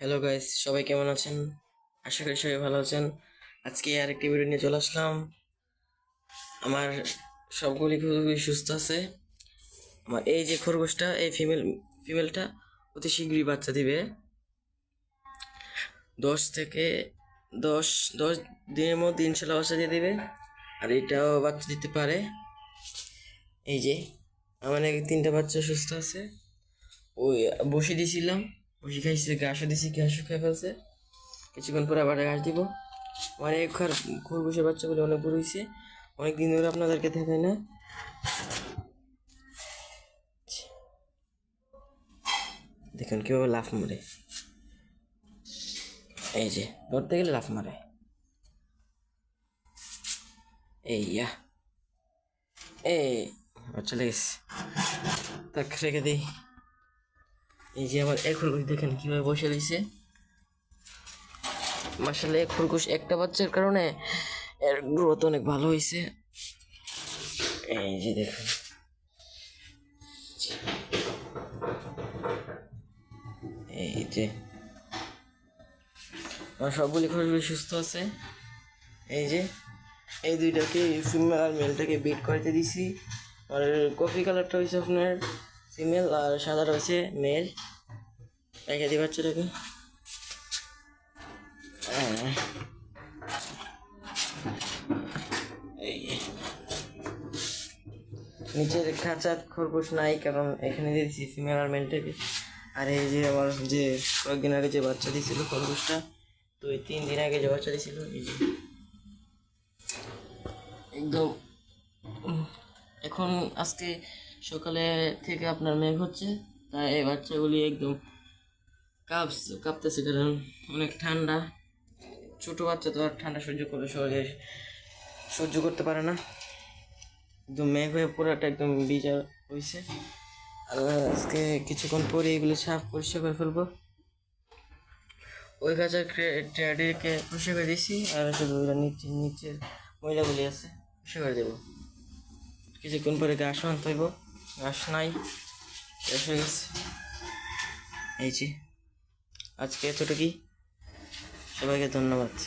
Hello guys সবাই কেমন আছেন? আশা করি সবাই ভালো আছেন। আজকে আর একটি ভিডিও নিয়ে চলে আসলাম। আমার সবগুলি খুবই সুস্থ আছে। আমার এই যে খরগোশটা, এই ফিমেল ফিমেলটা অতি শীঘ্রই বাচ্চা দিবে। দশ থেকে দশ দশ দিনের মধ্যে ইনশাল্লাহ বাচ্চা দিয়ে দিবে। আর এটাও বাচ্চা দিতে পারে। এই যে, আমার তিনটা বাচ্চা সুস্থ আছে। ওই বসে দিয়েছিলাম বসে খাইছে ঘাসও দিছি ঘাসও খেয়ে ফেলছে। কিছুক্ষণ পরে আবার ঘাস দিব। আমার এই খার খরগোশের বাচ্চাগুলো অনেক বড় হয়েছে অনেক দিন ধরে আপনাদেরকে দেখাই না। দেখুন কীভাবে লাফ মারে। এই যে, ধরতে গেলে লাফ মারে। এই ইয়া এই চলে গেছে। তাক, রেখে দিই। এই যে আমার এক খরগোশ দেখেন কীভাবে বসে রয়েছে মাসালে এক খরগোশ একটা বাচ্চার কারণে এর গ্রোথ অনেক ভালো হয়েছে এই যে দেখুন। এই যে। আমার সবগুলি খরগোশ সুস্থ আছে। এই যে। এই দুইটাকে ফিমেল আর মেলটাকে বিট করতে দিছি। আর কফি কালারটা হয়েছে আপনার ফিমেল আর সাদা রয়েছে মেল। রেখে দিই বাচ্চাটাকে নিচের খাঁচার খরগোশ নাই, কারণ এখানে দিয়ে দিচ্ছি ফিমেল আর মেলটাকে। আর এই যে আমার যে কয়েকদিন আগে যে বাচ্চা দিয়েছিল খরগোশটা, তো এই তিন দিন আগে যে বাচ্চা দিয়েছিল, এই যে। একদম এখন আজকে সকালে থেকে আপনার মেঘ হচ্ছে, তাই এই বাচ্চাগুলি একদম কাঁপস কাঁপতেছে কারণ অনেক ঠান্ডা। ছোট বাচ্চা তো আর ঠান্ডা সহ্য করে, সহজে সহ্য করতে পারে না। একদম মেঘ হয়ে পুরাটা একদম বিচার হয়েছে আর আজকে কিছুক্ষণ পরে এগুলো সাফ পরিষ্কার করে ফেলব। ওই গাছের ট্রেডিকে পরিষ্কার করে দিয়েছি আর শুধু নিচে, নিচের ময়লাগুলি আছে পরিষ্কার করে দেবো। কিছুক্ষণ পরে ঘাস আনতে হইব। ঘাস নাই এসে গেছে। এই যে আজকে এতটুকুই। সবাইকে ধন্যবাদ।